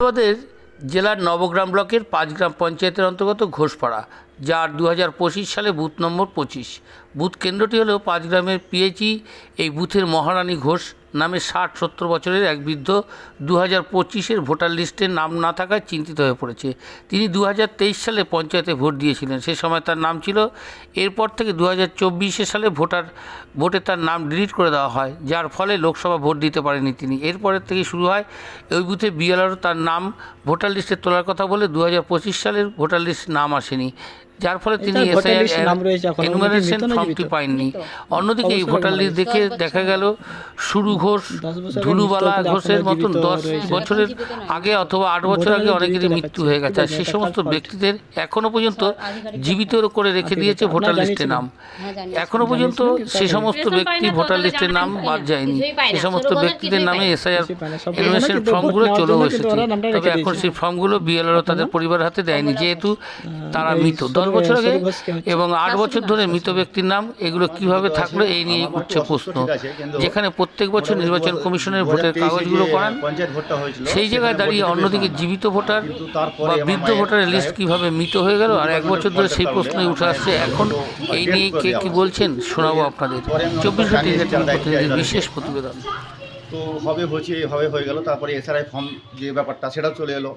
আমাদের জেলার নবগ্রাম ব্লকের পাঁচ গ্রাম পঞ্চায়েতের অন্তর্গত ঘোষপাড়া। যার দু হাজার পঁচিশ সালে বুথ নম্বর পঁচিশ। বুথ কেন্দ্রটি হলো পাঁচ গ্রামের পিএইচই, এই বুথের মহারানী ঘোষ নামে ষাট সত্তর বছরের এক বৃদ্ধ দু হাজার পঁচিশের ভোটার লিস্টে নাম না থাকায় চিন্তিত হয়ে পড়েছে। তিনি দু হাজার তেইশ সালে পঞ্চায়েতে ভোট দিয়েছিলেন। সে সময় তার নাম ছিল, এরপর থেকে দু হাজার সালে ভোটার, ভোটে তার নাম ডিলিট করে দেওয়া হয়, যার ফলে লোকসভা ভোট দিতে পারেনি তিনি। এরপরের থেকে শুরু হয়, ওই বুথে বিএলআরও তার নাম ভোটার লিস্টে তোলার কথা বলে দু হাজার পঁচিশ সালের ভোটার লিস্ট নাম আসেনি। যার ফলে তিনি এনুমারেশন ফর্মটি? পাননি অন্যদিকে এই ভোটার লিস্ট দেখে দেখা গেল সুরু ঘোষ ধুলুবালা ঘোষের মতন দশ বছরের আগে অথবা আট বছর আগে অনেকেরই মৃত্যু হয়ে গেছে। আর ঠিক সে সমস্ত ব্যক্তিদের এখনও পর্যন্ত জীবিত করে রেখে দিয়েছে ভোটার লিস্টে জানিয়েছিলেন? নাম। হ্যাঁ, জানি। এখনও পর্যন্ত সে সমস্ত ব্যক্তি ভোটার লিস্টের নাম বাদ যায়নি। সে সমস্ত ব্যক্তিদের নামে এসআইআর কিছুই পায় না, সব এলিমিনেশন কিন্তু ভোট ফর্মগুলো চলেও এসেছে। তবে এখন সেই ফর্মগুলো বিএলআরও তাদের পরিবার হাতে দেয়নি যেহেতু তারা মৃত দশ বছর আগে হচ্ছে। এবং আট বছর ধরে মৃত ব্যক্তির নাম এগুলো কীভাবে থাকল এই নিয়ে উঠছে প্রশ্ন। যেখানে প্রত্যেক বছর নির্বাচন কমিশনের ভোটের কাগজগুলো করান হয়েছিল সেই জায়গায় দাঁড়িয়ে অন্যদিকে জীবিত ভোটার বা বৃদ্ধ ভোটারের লিস্ট কীভাবে মৃত হয়ে গেল? আর এক বছর ধরে সেই প্রশ্নই উঠে আসছে। এখন এই নিয়ে কে কি বলছেন শোনাবো আপনাদের। চব্বিশ ঘণ্টা প্রতিনিধির বিশেষ প্রতিবেদন। তো হবে হচ্ছে এভাবে হয়ে গেল। তারপরে এসআরআই ফর্ম যে ব্যাপারটা সেটাও চলে এলো।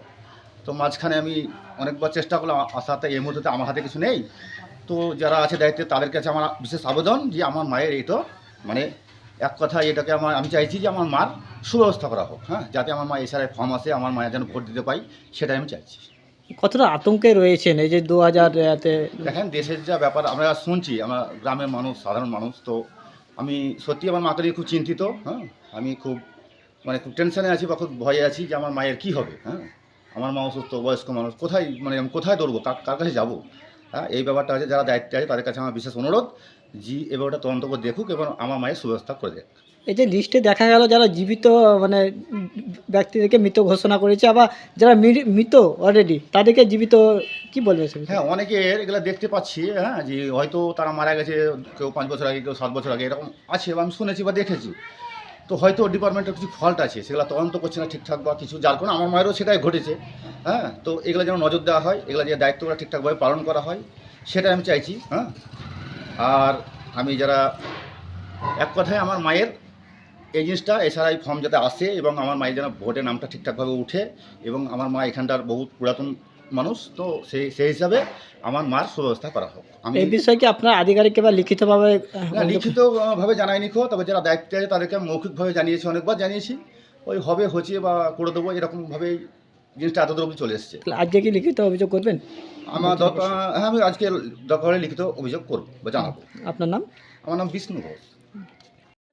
তো মাঝখানে আমি অনেকবার চেষ্টা করলাম আসাতে এই মুহূর্তে আমার হাতে কিছু নেই। তো যারা আছে দায়িত্বে তাদের কাছে আমার বিশেষ আবেদন যে আমার মায়ের এই তো মানে এক কথা এটাকে আমার আমি চাইছি যে আমার মার সুব্যবস্থা করা হোক হ্যাঁ যাতে আমার মা এছাড়া ফর্ম আসে আমার মায়ের যেন ভোট দিতে পাই সেটাই আমি চাইছি। কতটা আতঙ্কে রয়েছেন? এই যে দু হাজার দেখেন দেশের যা ব্যাপার আমরা শুনছি আমরা গ্রামের মানুষ সাধারণ মানুষ তো আমি সত্যি আমার মাকে নিয়ে খুব চিন্তিত হ্যাঁ আমি খুব মানে খুব টেনশনে আছি বা খুব ভয়ে আছি যে আমার মায়ের কী হবে হ্যাঁ। আমার মা অসুস্থ বয়স্ক মানুষ কোথায় মানে আমি কোথায় দৌড়বো? কার কাছে যাব? হ্যাঁ এই ব্যাপারটা আছে যারা দায়িত্বে আছে তাদের কাছে আমার বিশেষ অনুরোধ যে এ ব্যাপারটা তদন্ত করে দেখুক এবং আমার মায়ের সুব্যবস্থা করে দেখ। এই যে লিস্টে দেখা গেল যারা জীবিত মানে ব্যক্তিদেরকে মৃত ঘোষণা করেছে আবার যারা মৃত অলরেডি তাদেরকে জীবিত কি বলবে হ্যাঁ অনেকের এগুলো দেখতে পাচ্ছি হ্যাঁ যে হয়তো তারা মারা গেছে কেউ পাঁচ বছর আগে কেউ সাত বছর আগে এরকম আছে বা আমি শুনেছি বা দেখেছি। তো হয়তো ডিপার্টমেন্টের কিছু ফল্ট আছে, সেগুলো তদন্ত করছে না ঠিকঠাক বা কিছু, যার কারণে আমার মায়েরও সেটাই ঘটেছে হ্যাঁ? তো এগুলো যেন নজর দেওয়া হয়, এগুলো যে দায়িত্বগুলো ঠিকঠাকভাবে পালন করা হয়, সেটাই আমি চাইছি হ্যাঁ? আর আমি যারা, এক কথায় আমার মায়ের এই জিনিসটা এছাড়া এই ফর্ম যাতে আসে এবং আমার মায়ের যেন ভোটের নামটা ঠিকঠাকভাবে উঠে এবং আমার মা এখানটার বহুত পুরাতন মানুষ তো সেই সেই হিসাবে আমার মার সুব্যবস্থা করা হোক। আমি এই বিষয়ে কি আপনার আধিকারিককে বা লিখিতভাবে না লিখিত ভাবে জানাইনি খো তবে যারা দায়িত্বে আছে তাদেরকে আমি মৌখিকভাবে জানিয়েছি অনেকবার জানিয়েছি। ওই হবে হচ্ছে বা করে দেবো এরকমভাবেই জিনিসটা এত দূর অবধি চলে এসছে। আজকে কি লিখিত অভিযোগ করবেন? আমার দরকার হ্যাঁ আমি আজকে দরকার হলে লিখিত অভিযোগ করব বা জানাব। আপনার নাম? আমার নাম বিষ্ণু ঘোষ।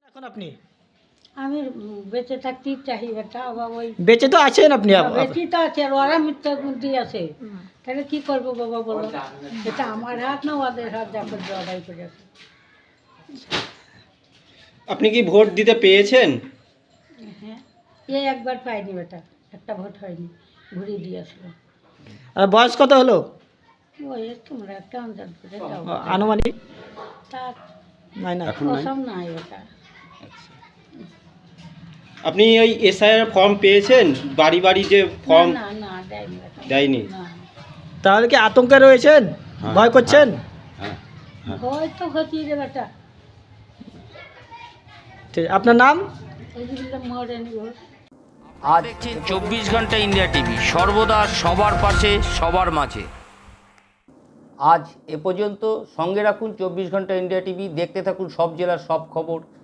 এখন আপনি? আমি বেঁচে থাকতেই চাই বেটা আবার ওই বেঁচে তো আছেন আপনি আপ- আপ- বেঁচে তো আছে আর ওরা মিথ্যা বুদ্ধি আছে। তাহলে কি করব বাবা বলো? এটা আমার হাত না ওদের হাত যা করে জবাই করে আছে আপনি কি ভোট দিতে পেয়েছেন? হ্যাঁ এই একবার পাইনি বেটা একটা ভোট হয়নি ঘুরিয়ে দিয়ে আসলো। আর বয়স কত হলো? ওই তোমরা একটা অঞ্চল করে আনুমানিক? তা নাই না ওসব নাই বেটা আপনি ওই এসআইআর ফর্ম পেয়েছেন? বাড়ি বাড়ি যে ফর্ম না না দেয়নি দেয়নি। না। তাহলে কি আতঙ্কে রয়েছেন? ভয় করছেন? ভয় তো রে বেটা। ঠিক আছে। আপনার নাম? এই যে মরেনি ঘোষ। আজ দেখছেন চব্বিশ ঘণ্টা ইন্ডিয়া টিভি সর্বদা সবার পাশে সবার মাঝে। আজ এ পর্যন্ত সঙ্গে রাখুন চব্বিশ ঘণ্টা ইন্ডিয়া টিভি দেখতে থাকুন সব জেলার সব খবর।